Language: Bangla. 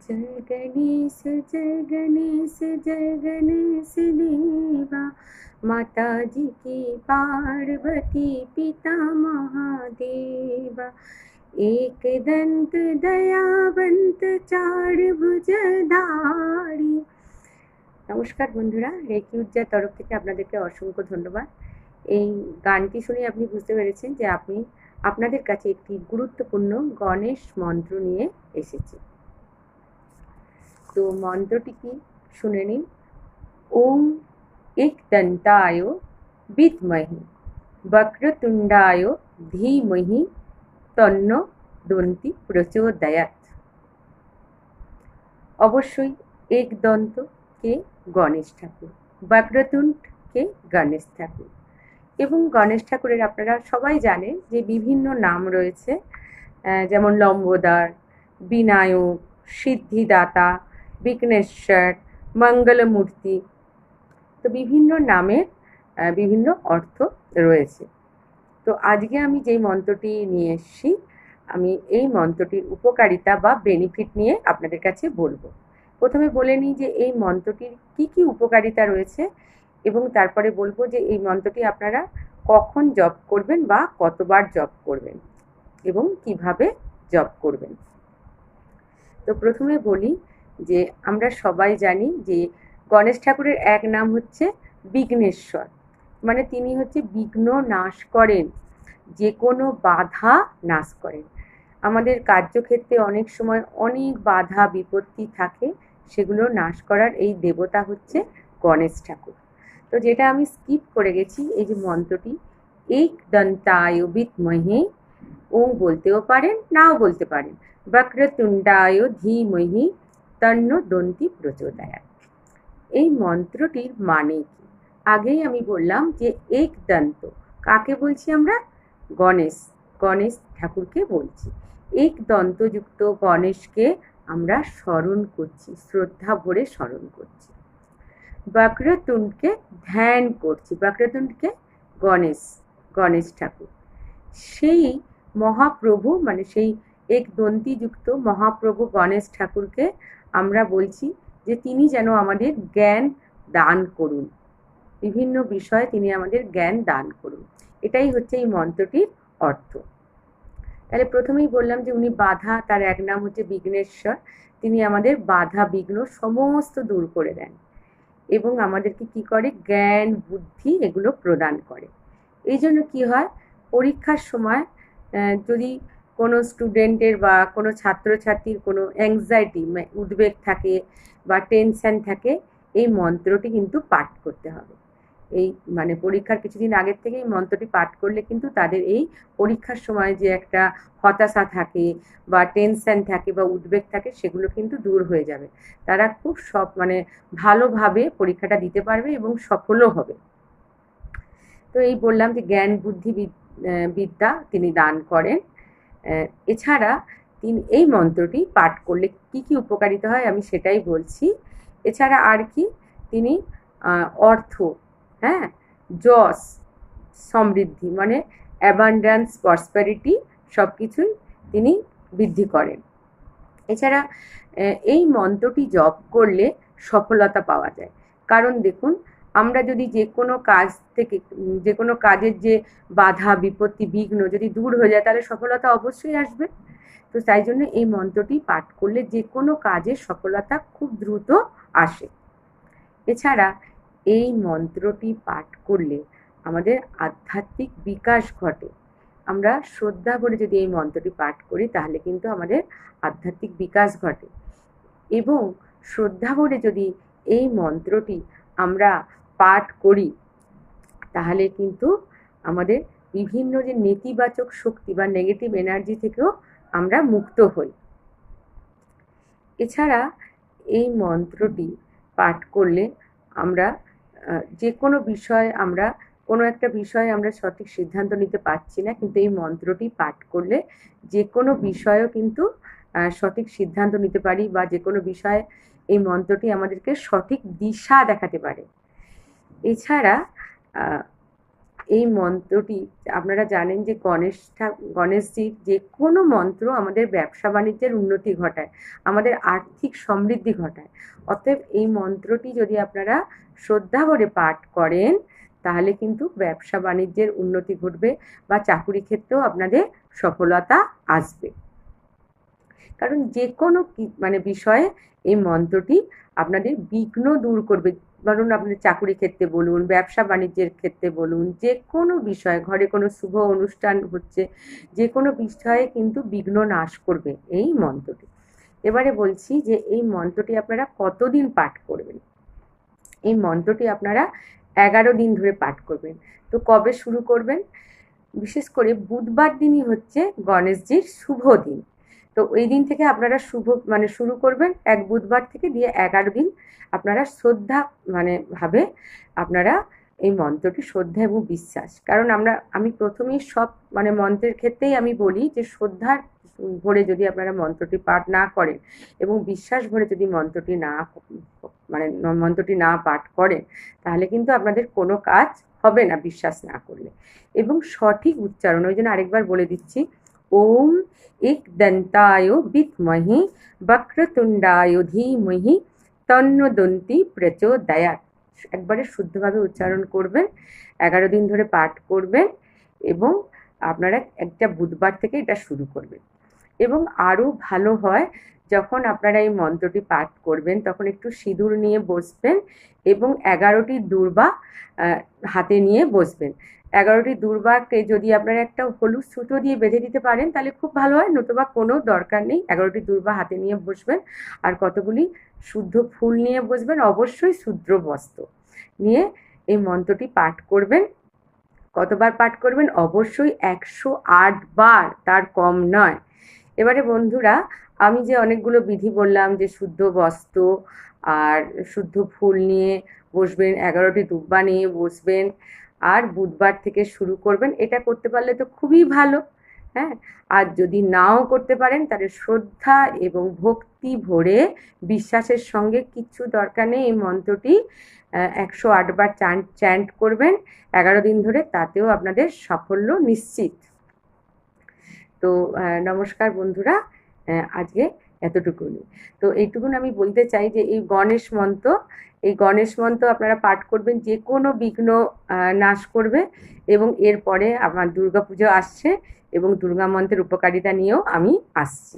जय गणेश जय गणेश जय गणेश देवा माता जी की पार्वती पिता महादेवा एक दंत दयावंत চার ভুজধারী নমস্কার বন্ধুরা রেকি উজ্জার তরফ থেকে আপনাদেরকে অসংখ্য ধন্যবাদ এই গানটি শুনে আপনি বুঝতে পেরেছেন যে আপনি আপনাদের কাছে একটি গুরুত্বপূর্ণ গণেশ মন্ত্র নিয়ে এসেছি তো মন্ত্রটি কি শুনে নিন ওম এক দন্তায় বিদ্মহি বক্রতুণ্ডায় ধীমহি তন্ন দন্তি প্রচোদয়াত অবশ্যই এক দন্ত কে গণেশ ঠাকুর বক্রতুণ্ড কে গণেশ ঠাকুর এবং গণেশ ঠাকুরের আপনারা সবাই জানেন যে বিভিন্ন নাম রয়েছে যেমন লম্বোদর, বিনায়ক, সিদ্ধিদাতা বিঘ্নেশ্বর মঙ্গলমূর্তি। তো বিভিন্ন নামের বিভিন্ন অর্থ রয়েছে। তো আজকে আমি যেই মন্ত্রটি নিয়ে এসেছি, আমি এই মন্ত্রটির উপকারিতা বা বেনিফিট নিয়ে আপনাদের কাছে বলব। প্রথমে বলে নিই যে এই মন্ত্রটির কি কি উপকারিতা রয়েছে এবং তারপরে বলব যে এই মন্ত্রটি আপনারা কখন জপ করবেন বা কতবার জপ করবেন এবং কীভাবে জপ করবেন। তো প্রথমে বলি যে আমরা সবাই জানি যে গণেশ ঠাকুরের এক নাম হচ্ছে বিঘ্নেশ্বর। মানে তিনি হচ্ছে বিঘ্ন নাশ করেন, যে কোনো বাধা নাশ করেন। আমাদের কার্যক্ষেত্রে অনেক সময় অনেক বাধা, বিপত্তি থাকে, সেগুলো নাশ করার এই দেবতা হচ্ছে গণেশ ঠাকুর। তো যেটা আমি স্কিপ করে গেছি, এই যে মন্ত্রটি, এক দন্তায় বিদ্মহে, ওং বলতেও পারেন, নাও বলতে পারেন। বক্রতুণ্ডায় ধীমহি তন্ন দন্তি প্রচোদয়াত। এই মন্ত্রটির মানে কি? আগেই আমি বললাম যে এক দন্ত কাকে বলছি আমরা? গণেশ গণেশ ঠাকুরকে বলছি। এক দন্তযুক্ত গণেশকে আমরা স্মরণ করছি, শ্রদ্ধা ভরে স্মরণ করছি। বক্রতুণ্ডকে ধ্যান করছি। বক্রতুণ্ডকে গণেশ গণেশ ঠাকুর। সেই মহাপ্রভু মানে সেই এক দন্তিযুক্ত মহাপ্রভু গণেশ ঠাকুরকে আমরা বলছি যে তিনি যেন আমাদের জ্ঞান দান করুন। বিভিন্ন বিষয়ে তিনি আমাদের জ্ঞান দান করুন। এটাই হচ্ছে এই মন্ত্রটির অর্থ। তাহলে প্রথমেই বললাম যে উনি বাধা, তার এক নাম হচ্ছে বিঘ্নেশ্বর। তিনি আমাদের বাধা, বিঘ্ন সমস্ত দূর করে দেন এবং আমাদেরকে কি করে? জ্ঞান, বুদ্ধি এগুলো প্রদান করে। এই জন্য কী হয়? পরীক্ষার সময় যদি কোনো স্টুডেন্টের বা কোনো ছাত্রছাত্রীর কোনো অ্যাংজাইটি উদ্বেগ থাকে বা টেনশান থাকে, এই মন্ত্রটি কিন্তু পাঠ করতে হবে। এই মানে পরীক্ষার কিছুদিন আগের থেকে এই মন্ত্রটি পাঠ করলে কিন্তু তাদের এই পরীক্ষার সময় যে একটা হতাশা থাকে বা টেনশন থাকে বা উদ্বেগ থাকে, সেগুলো কিন্তু দূর হয়ে যাবে। তারা খুব সব মানে ভালোভাবে পরীক্ষাটা দিতে পারবে এবং সফলও হবে। তো এই বললাম যে জ্ঞান, বুদ্ধি বিদ্যা তিনি দান করেন। এছাড়া তিনি এই মন্ত্রটি পাঠ করলে কি কি উপকারিতা হয় আমি সেটাই বলছি। এছাড়া আর কি? তিনি অর্থ হ্যাঁ? যশ, সমৃদ্ধি মানে অ্যাবান্ডান্স প্রসপ্যারিটি সব কিছুই তিনি বৃদ্ধি করেন। এছাড়া এই মন্ত্রটি জপ করলে সফলতা পাওয়া যায়। কারণ দেখুন আমরা যদি যে কোনো কাজ থেকে, যে কোনো কাজের যে বাধা, বিপত্তি, বিঘ্ন যদি দূর হয়ে যায়, তাহলে সফলতা অবশ্যই আসবে। তো তাই জন্য এই মন্ত্রটি পাঠ করলে যে কোনো কাজের সফলতা খুব দ্রুত আসে। এছাড়া এই মন্ত্রটি পাঠ করলে আমাদের আধ্যাত্মিক বিকাশ ঘটে। আমরা শ্রদ্ধা করে যদি এই মন্ত্রটি পাঠ করি, তাহলে কিন্তু আমাদের আধ্যাত্মিক বিকাশ ঘটে। এবং শ্রদ্ধা করে যদি এই মন্ত্রটি আমরা পাঠ করি, তাহলে কিন্তু আমাদের বিভিন্ন যে নেতিবাচক শক্তি বা নেগেটিভ এনার্জি থেকেও আমরা মুক্ত হই। এছাড়া এই মন্ত্রটি পাঠ করলে আমরা যে কোনো বিষয় আমরা, কোনো একটা বিষয়ে আমরা সঠিক সিদ্ধান্ত নিতে পারছি না, কিন্তু এই মন্ত্রটি পাঠ করলে যে কোনো বিষয়েও কিন্তু সঠিক সিদ্ধান্ত নিতে পারি বা যে কোনো বিষয়ে এই মন্ত্রটি আমাদেরকে সঠিক দিশা দেখাতে পারে। এছাড়া এই মন্ত্রটি আপনারা জানেন যে গণেশ ঠা- গণেশজির যে কোনো মন্ত্র আমাদের ব্যবসা বাণিজ্যের উন্নতি ঘটায়, আমাদের আর্থিক সমৃদ্ধি ঘটায়। অতএব এই মন্ত্রটি যদি আপনারা শ্রদ্ধা করে পাঠ করেন, তাহলে কিন্তু ব্যবসা বাণিজ্যের উন্নতি ঘটবে বা চাকুরি ক্ষেত্রেও আপনাদের সফলতা আসবে। কারণ যে কোনো মানে বিষয়ে এই মন্ত্রটি আপনাদের বিঘ্ন দূর করবে। ধরুন আপনাদের চাকুরি ক্ষেত্রে বলুন, ব্যবসা বাণিজ্যের ক্ষেত্রে বলুন, যে কোনো বিষয়ে, ঘরে কোনো শুভ অনুষ্ঠান হচ্ছে, যে কোনো বিষয়ে কিন্তু বিঘ্ন নাশ করবে এই মন্ত্রটি। এবারে বলছি যে এই মন্ত্রটি আপনারা কতদিন পাঠ করবেন? এই মন্ত্রটি আপনারা এগারো দিন ধরে পাঠ করবেন। তো কবে শুরু করবেন? বিশেষ করে বুধবার দিনই হচ্ছে গণেশজির শুভ দিন। তো ওই দিন থেকে আপনারা শুভ মানে শুরু করবেন এক বুধবার থেকে দিয়ে এগারো দিন আপনারা শ্রদ্ধা মানে ভাবে আপনারা এই মন্ত্রটি শ্রদ্ধা এবং বিশ্বাস। কারণ আমরা, আমি প্রথমেই সব মানে মন্ত্রের ক্ষেত্রেই আমি বলি যে শ্রদ্ধার ভরে যদি আপনারা মন্ত্রটি পাঠ না করেন এবং বিশ্বাস ভরে যদি মন্ত্রটি না মানে মন্ত্রটি না পাঠ করেন, তাহলে কিন্তু আপনাদের কোনো কাজ হবে না বিশ্বাস না করলে। এবং সঠিক উচ্চারণ, ওই জন্য আরেকবার বলে দিচ্ছি ওম এক দন্তায় বিদ্মহি বক্রতুণ্ডায় ধীমহি তন্নদন্তি প্রচোদয়াত একবারে শুদ্ধভাবে উচ্চারণ করবেন, এগারো দিন ধরে পাঠ করবেন এবং আপনারা একটা বুধবার থেকে এটা শুরু করবেন। এবং আরও ভালো হয় যখন আপনারা এই মন্ত্রটি পাঠ করবেন, তখন একটু সিঁদুর নিয়ে বসবেন এবং এগারোটি দুর্বা হাতে নিয়ে বসবেন। এগারোটি দুর্বাকে যদি আপনারা একটা হলুদ সুতো দিয়ে বেঁধে দিতে পারেন, তাহলে খুব ভালো হয়, নতুবা কোনো দরকার নেই। এগারোটি দুর্বা হাতে নিয়ে বসবেন আর কতগুলি শুদ্ধ ফুল নিয়ে বসবেন, অবশ্যই শুদ্র বস্ত্র নিয়ে এই মন্ত্রটি পাঠ করবেন। কতবার পাঠ করবেন? অবশ্যই একশো আট বার তার কম নয়। এবারে বন্ধুরা আমি যে অনেকগুলো বিধি বললাম যে শুদ্ধ বস্ত্র আর শুদ্ধ ফুল নিয়ে বসবেন, এগারোটি দুব্বা নিয়ে বসবেন আর বুধবার থেকে শুরু করবেন, এটা করতে পারলে তো খুবই ভালো হ্যাঁ? আর যদি নাও করতে পারেন, তাহলে শ্রদ্ধা এবং ভক্তি ভরে বিশ্বাসের সঙ্গে কিচ্ছু দরকার নেই, এই মন্ত্রটি একশো আটবার চান্ট চ্যান্ট করবেন, এগারো দিন ধরে তাতেও আপনাদের সাফল্য নিশ্চিত। তো নমস্কার বন্ধুরা আজকে এতটুকুনি তো এইটুকুন আমি বলতে চাই যে এই গণেশ মন্ত্র, এই গণেশ মন্ত্র আপনারা পাঠ করবেন, যে কোনো বিঘ্ন নাশ করবে এবং এরপরে আমার দুর্গাপুজো আসছে এবং দুর্গা মন্ত্রের উপকারিতা নিয়েও আমি আসছি।